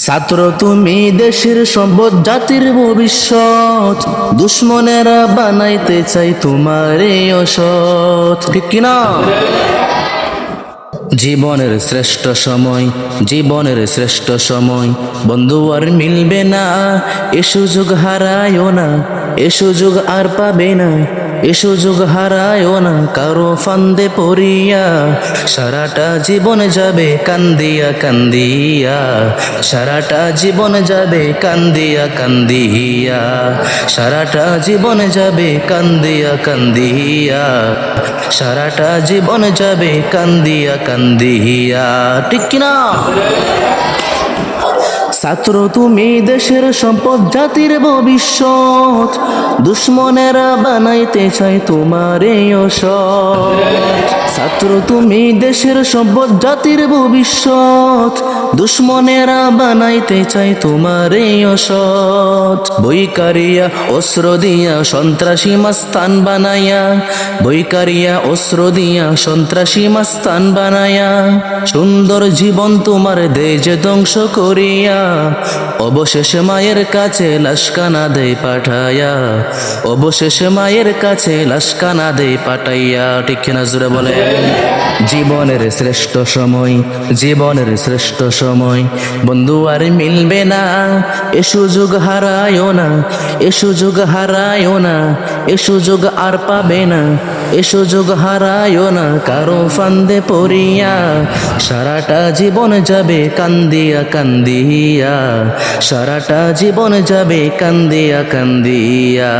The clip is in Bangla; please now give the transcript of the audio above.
ছাত্র তুমি দেশের সম্পদ, জাতির ভবিষ্যৎ। দুশ্মনেরা বানাইতে চাই তোমার এই অসৎ। ঠিক কিনা? জীবনের শ্রেষ্ঠ সময়, জীবনের শ্রেষ্ঠ সময়। বন্ধু আর মিলবে না, এ সুযোগ হারায়ও না, এ সুযোগ আর পাবে না। এ সুযোগ হারায়ও না, কারও ফান্দে পড়িয়া। সারাটা জীবন যাবে কান্দিয়া কান্দিয়া। সারাটা জীবন যাবে কান্দিয়া কান্দিয়া। সারাটা জীবন যাবে কান্দিয়া কান্দিয়া। সারাটা জীবন যাবে কান্দিয়া কান্দিয়া। ঠিক কিনা? ছাত্র তুমি দেশের সম্পদ জাতির ভবিষ্যৎ। দুশ্মনেরা বানাইতে চাই তোমার এই অসৎ। ছাত্র তুমি দেশের সম্পদ জাতির ভবিষ্যৎ। দুশ্মনেরা বানাইতে চাই তোমার এই অসৎ। বৈকারিয়া অস্ত্র দিয়া, সন্ত্রাসী মাস্তান বানাইয়া। বৈকারিয়া অস্ত্র দিয়া, সন্ত্রাসী মাস্তান বানাইয়া। সুন্দর জীবন তোমার দেশ ধ্বংস করিয়া। অবশেষে মায়ের কাছে লাশকানা দেয় পাঠাইয়া। অবশেষে মায়ের কাছে লাশকানা দেয় পাঠাইয়া। ঠিক কিনা জুড়ে বলে জীবনের শ্রেষ্ঠ সময়, জীবনের শ্রেষ্ঠ সময়। বন্ধু আর মিলবে না, এ সুযোগ হারায়ও না, এ সুযোগ হারায়ও না, এ সুযোগ আর পাবে না, এ সুযোগ হারায়ও না। কারও ফান্দে পড়িয়া সারাটা জীবন যাবে কান্দিয়া কান্দিয়া, সারাটা জীবন যাবে কান্দিয়া কান্দিয়া।